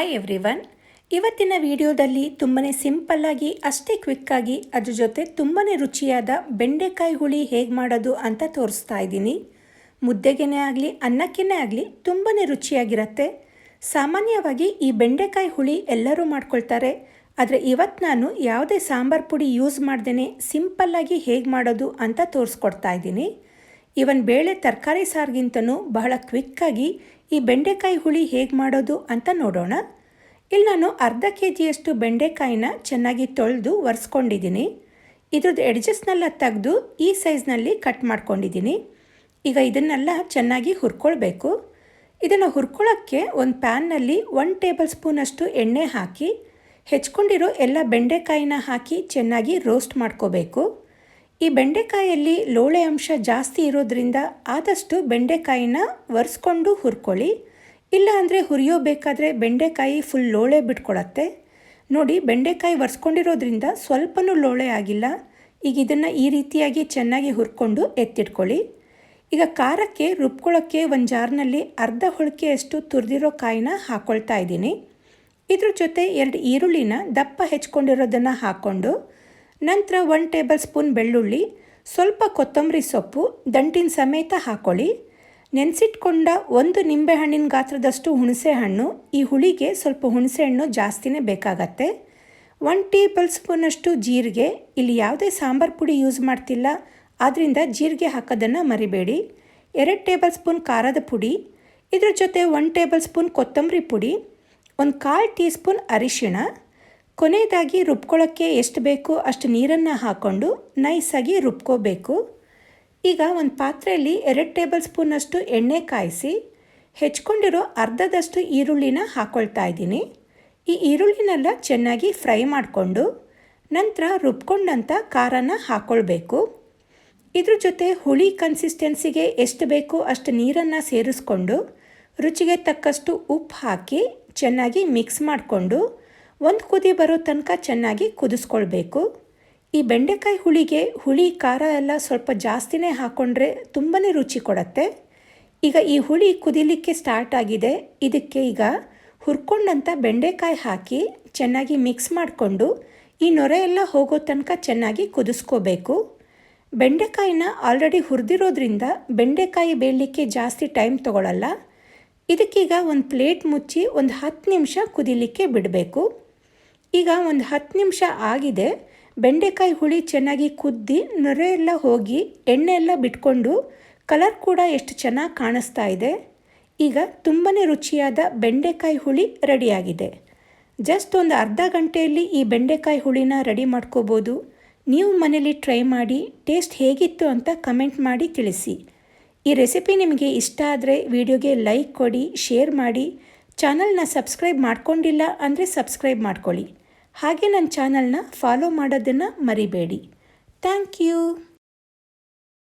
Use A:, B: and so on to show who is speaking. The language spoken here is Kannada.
A: ಹಾಯ್ ಎವ್ರಿವನ್ ಇವತ್ತಿನ ವಿಡಿಯೋದಲ್ಲಿ ತುಂಬನೇ ಸಿಂಪಲ್ಲಾಗಿ ಅಷ್ಟೇ ಕ್ವಿಕ್ಕಾಗಿ ಅದ್ರ ಜೊತೆ ತುಂಬಾ ರುಚಿಯಾದ ಬೆಂಡೆಕಾಯಿ ಹುಳಿ ಹೇಗೆ ಮಾಡೋದು ಅಂತ ತೋರಿಸ್ತಾ ಇದ್ದೀನಿ. ಮುದ್ದೆಗೆನೇ ಆಗಲಿ, ಅನ್ನಕ್ಕೇನೆ ಆಗಲಿ ತುಂಬಾ ರುಚಿಯಾಗಿರುತ್ತೆ. ಸಾಮಾನ್ಯವಾಗಿ ಈ ಬೆಂಡೆಕಾಯಿ ಹುಳಿ ಎಲ್ಲರೂ ಮಾಡ್ಕೊಳ್ತಾರೆ. ಆದರೆ ಇವತ್ತು ನಾನು ಯಾವುದೇ ಸಾಂಬಾರು ಪುಡಿ ಯೂಸ್ ಮಾಡ್ದೇ ಸಿಂಪಲ್ಲಾಗಿ ಹೇಗೆ ಮಾಡೋದು ಅಂತ ತೋರಿಸ್ಕೊಡ್ತಾ ಇದ್ದೀನಿ. ಇವನ್ ಬೇಳೆ ತರಕಾರಿ ಸಾರಿಗಿಂತನೂ ಬಹಳ ಕ್ವಿಕ್ಕಾಗಿ ಈ ಬೆಂಡೆಕಾಯಿ ಹುಳಿ ಹೇಗೆ ಮಾಡೋದು ಅಂತ ನೋಡೋಣ. ಇಲ್ಲಿ ನಾನು ಅರ್ಧ ಕೆ ಜಿಯಷ್ಟು ಬೆಂಡೆಕಾಯಿನ ಚೆನ್ನಾಗಿ ತೊಳೆದು ಒರೆಸ್ಕೊಂಡಿದ್ದೀನಿ. ಇದ್ರದ್ದು ಎಡ್ಜಸ್ನೆಲ್ಲ ತೆಗೆದು ಈ ಸೈಜ್ನಲ್ಲಿ ಕಟ್ ಮಾಡ್ಕೊಂಡಿದ್ದೀನಿ. ಈಗ ಇದನ್ನೆಲ್ಲ ಚೆನ್ನಾಗಿ ಹುರ್ಕೊಳ್ಬೇಕು. ಇದನ್ನು ಹುರ್ಕೊಳ್ಳೋಕ್ಕೆ ಒಂದು ಪ್ಯಾನ್ನಲ್ಲಿ ಒನ್ ಟೇಬಲ್ ಸ್ಪೂನಷ್ಟು ಎಣ್ಣೆ ಹಾಕಿ, ಹೆಚ್ಕೊಂಡಿರೋ ಎಲ್ಲ ಬೆಂಡೆಕಾಯಿನ ಹಾಕಿ ಚೆನ್ನಾಗಿ ರೋಸ್ಟ್ ಮಾಡ್ಕೋಬೇಕು. ಈ ಬೆಂಡೆಕಾಯಲ್ಲಿ ಲೋಳೆ ಅಂಶ ಜಾಸ್ತಿ ಇರೋದ್ರಿಂದ ಆದಷ್ಟು ಬೆಂಡೆಕಾಯಿನ ಒರೆಸ್ಕೊಂಡು ಹುರ್ಕೊಳ್ಳಿ. ಇಲ್ಲ ಅಂದರೆ ಹುರಿಯೋಬೇಕಾದ್ರೆ ಬೆಂಡೆಕಾಯಿ ಫುಲ್ ಲೋಳೆ ಬಿಟ್ಕೊಳತ್ತೆ. ನೋಡಿ, ಬೆಂಡೆಕಾಯಿ ಒರೆಸ್ಕೊಂಡಿರೋದ್ರಿಂದ ಸ್ವಲ್ಪನೂ ಲೋಳೆ ಆಗಿಲ್ಲ. ಈಗ ಇದನ್ನು ಈ ರೀತಿಯಾಗಿ ಚೆನ್ನಾಗಿ ಹುರ್ಕೊಂಡು ಎತ್ತಿಟ್ಕೊಳ್ಳಿ. ಈಗ ಖಾರಕ್ಕೆ ರುಬ್ಕೊಳ್ಳೋಕ್ಕೆ ಒಂದು ಜಾರ್ನಲ್ಲಿ ಅರ್ಧ ಹೊಳಕೆಯಷ್ಟು ತುರಿದಿರೋ ಕಾಯಿನ ಹಾಕ್ಕೊಳ್ತಾ ಇದ್ದೀನಿ. ಇದ್ರ ಜೊತೆ ಎರಡು ಈರುಳ್ಳಿನ ದಪ್ಪ ಹೆಚ್ಕೊಂಡಿರೋದನ್ನು ಹಾಕ್ಕೊಂಡು ನಂತರ ಒನ್ ಟೇಬಲ್ ಸ್ಪೂನ್ ಬೆಳ್ಳುಳ್ಳಿ, ಸ್ವಲ್ಪ ಕೊತ್ತಂಬರಿ ಸೊಪ್ಪು, ದಂಟಿನ ಸಮೇತ ಹಾಕ್ಕೊಳ್ಳಿ ನೆನೆಸಿಟ್ಕೊಂಡ ಒಂದು ನಿಂಬೆಹಣ್ಣಿನ ಗಾತ್ರದಷ್ಟು ಹುಣಸೆಹಣ್ಣು, ಈ ಹುಳಿಗೆ ಸ್ವಲ್ಪ ಹುಣಸೆಹಣ್ಣು ಜಾಸ್ತಿನೇ ಬೇಕಾಗತ್ತೆ. ಒನ್ ಟೇಬಲ್ ಸ್ಪೂನಷ್ಟು ಜೀರಿಗೆ, ಇಲ್ಲಿ ಯಾವುದೇ ಸಾಂಬಾರು ಪುಡಿ ಯೂಸ್ ಮಾಡ್ತಿಲ್ಲ ಆದ್ದರಿಂದ ಜೀರಿಗೆ ಹಾಕೋದನ್ನು ಮರಿಬೇಡಿ. ಎರಡು ಟೇಬಲ್ ಸ್ಪೂನ್ ಖಾರದ ಪುಡಿ, ಇದ್ರ ಜೊತೆ ಒನ್ ಟೇಬಲ್ ಸ್ಪೂನ್ ಕೊತ್ತಂಬರಿ ಪುಡಿ, ಒಂದು ಕಾಲು ಟೀ ಸ್ಪೂನ್ ಅರಿಶಿಣ ಕೊನೆಯದಾಗಿ ರುಬ್ಕೊಳ್ಳೋಕ್ಕೆ ಎಷ್ಟು ಬೇಕೋ ಅಷ್ಟು ನೀರನ್ನು ಹಾಕ್ಕೊಂಡು ನೈಸಾಗಿ ರುಬ್ಕೋಬೇಕು. ಈಗ ಒಂದು ಪಾತ್ರೆಯಲ್ಲಿ ಎರಡು ಟೇಬಲ್ ಸ್ಪೂನಷ್ಟು ಎಣ್ಣೆ ಕಾಯಿಸಿ ಹೆಚ್ಕೊಂಡಿರೋ ಅರ್ಧದಷ್ಟು ಈರುಳ್ಳಿನ ಹಾಕ್ಕೊಳ್ತಾ ಇದ್ದೀನಿ. ಈ ಈರುಳ್ಳಿನೆಲ್ಲ ಚೆನ್ನಾಗಿ ಫ್ರೈ ಮಾಡಿಕೊಂಡು ನಂತರ ರುಬ್ಕೊಂಡಂಥ ಖಾರನ ಹಾಕ್ಕೊಳ್ಬೇಕು ಇದ್ರ ಜೊತೆ ಹುಳಿ ಕನ್ಸಿಸ್ಟೆನ್ಸಿಗೆ ಎಷ್ಟು ಬೇಕೋ ಅಷ್ಟು ನೀರನ್ನು ಸೇರಿಸ್ಕೊಂಡು ರುಚಿಗೆ ತಕ್ಕಷ್ಟು ಉಪ್ಪು ಹಾಕಿ ಚೆನ್ನಾಗಿ ಮಿಕ್ಸ್ ಮಾಡಿಕೊಂಡು ಒಂದು ಕುದಿ ಬರೋ ತನಕ ಚೆನ್ನಾಗಿ ಕುದಿಸ್ಕೊಳ್ಬೇಕು. ಈ ಬೆಂಡೆಕಾಯಿ ಹುಳಿಗೆ ಹುಳಿ, ಖಾರ ಎಲ್ಲ ಸ್ವಲ್ಪ ಜಾಸ್ತಿನೇ ಹಾಕ್ಕೊಂಡ್ರೆ ತುಂಬಾ ರುಚಿ ಕೊಡುತ್ತೆ. ಈಗ ಈ ಹುಳಿ ಕುದಿಲಿಕ್ಕೆ ಸ್ಟಾರ್ಟ್ ಆಗಿದೆ. ಇದಕ್ಕೆ ಈಗ ಹುರ್ಕೊಂಡಂಥ ಬೆಂಡೆಕಾಯಿ ಹಾಕಿ ಚೆನ್ನಾಗಿ ಮಿಕ್ಸ್ ಮಾಡಿಕೊಂಡು ಈ ನೊರೆ ಎಲ್ಲ ಹೋಗೋ ತನಕ ಚೆನ್ನಾಗಿ ಕುದಿಸ್ಕೋಬೇಕು. ಬೆಂಡೆಕಾಯಿನ ಆಲ್ರೆಡಿ ಹುರಿದಿರೋದ್ರಿಂದ ಬೆಂಡೆಕಾಯಿ ಬೇಯಲಿಕ್ಕೆ ಜಾಸ್ತಿ ಟೈಮ್ ತೊಗೊಳ್ಳಲ್ಲ ಇದಕ್ಕೀಗ ಒಂದು ಪ್ಲೇಟ್ ಮುಚ್ಚಿ ಒಂದು ಹತ್ತು ನಿಮಿಷ ಕುದಿಲಿಕ್ಕೆ ಬಿಡಬೇಕು. ಈಗ ಒಂದು ಹತ್ತು ನಿಮಿಷ ಆಗಿದೆ. ಬೆಂಡೆಕಾಯಿ ಹುಳಿ ಚೆನ್ನಾಗಿ ಕುದ್ದಿ ನೊರೆ ಎಲ್ಲ ಹೋಗಿ ಎಣ್ಣೆ ಎಲ್ಲ ಬಿಟ್ಕೊಂಡು ಕಲರ್ ಕೂಡ ಎಷ್ಟು ಚೆನ್ನಾಗಿ ಕಾಣಿಸ್ತಾ ಇದೆ. ಈಗ ತುಂಬಾ ರುಚಿಯಾದ ಬೆಂಡೆಕಾಯಿ ಹುಳಿ ರೆಡಿಯಾಗಿದೆ. ಜಸ್ಟ್ ಒಂದು ಅರ್ಧ ಗಂಟೆಯಲ್ಲಿ ಈ ಬೆಂಡೆಕಾಯಿ ಹುಳಿನ ರೆಡಿ ಮಾಡ್ಕೋಬೋದು. ನೀವು ಮನೇಲಿ ಟ್ರೈ ಮಾಡಿ, ಟೇಸ್ಟ್ ಹೇಗಿತ್ತು ಅಂತ ಕಮೆಂಟ್ ಮಾಡಿ ತಿಳಿಸಿ. ಈ ರೆಸಿಪಿ ನಿಮಗೆ ಇಷ್ಟ ಆದರೆ ವಿಡಿಯೋಗೆ ಲೈಕ್ ಕೊಡಿ, ಶೇರ್ ಮಾಡಿ. ಚಾನಲ್ನ ಸಬ್ಸ್ಕ್ರೈಬ್ ಮಾಡ್ಕೊಂಡಿಲ್ಲ ಅಂದರೆ ಸಬ್ಸ್ಕ್ರೈಬ್ ಮಾಡ್ಕೊಳ್ಳಿ. ಹಾಗೆ ನನ್ನ ಚಾನಲ್ನ ಫಾಲೋ ಮಾಡೋದನ್ನು ಮರಿಬೇಡಿ. Thank you